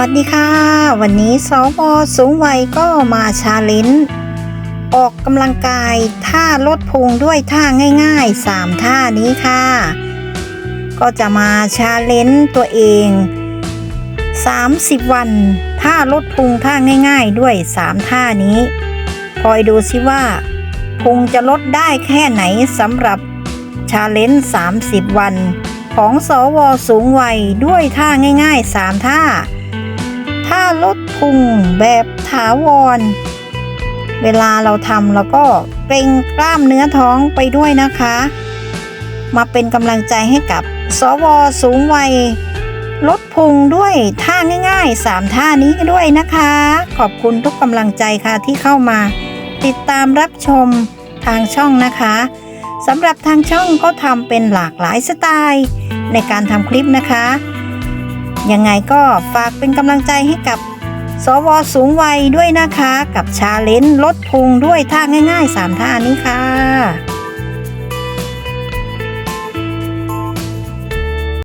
วัสดีค่ะ วันนี้สวสูงวัยก็มาชาเลนจ์ออกกำลังกายท่าลดพุงด้วยท่าง่ายๆ 3 ท่านี้ค่ะ ก็จะมาชาเลนจ์ตัวเอง 30 วันท่าลดพุงท่าง่ายๆด้วย 3 ท่านี้ คอยดูสิว่า พุงจะลดได้แค่ไหนสำหรับชาเลนจ์30 วันของสวสูงวัยด้วยท่าง่ายๆ 3 ท่า ท่าลดพุงแบบถาวร เวลาเราทำเราก็เกรงกล้ามเนื้อท้องไปด้วยนะคะ มาเป็นกำลังใจให้กับสวสูงวัย ลดพุงด้วยท่าง่าย ๆ 3 ท่านี้ด้วยนะคะ ขอบคุณทุกกำลังใจค่ะที่เข้ามา ติดตามรับชมทางช่องนะคะสำหรับทางช่องก็ทำเป็นหลากหลายสไตล์ ในการทำคลิปนะคะ ยังไงก็ฝากเป็นกำลังใจให้กับสวสูงวัยด้วยนะคะ กับชาเลนจ์ลดพุงด้วยท่าง่ายๆ 3 ท่านี้ค่ะ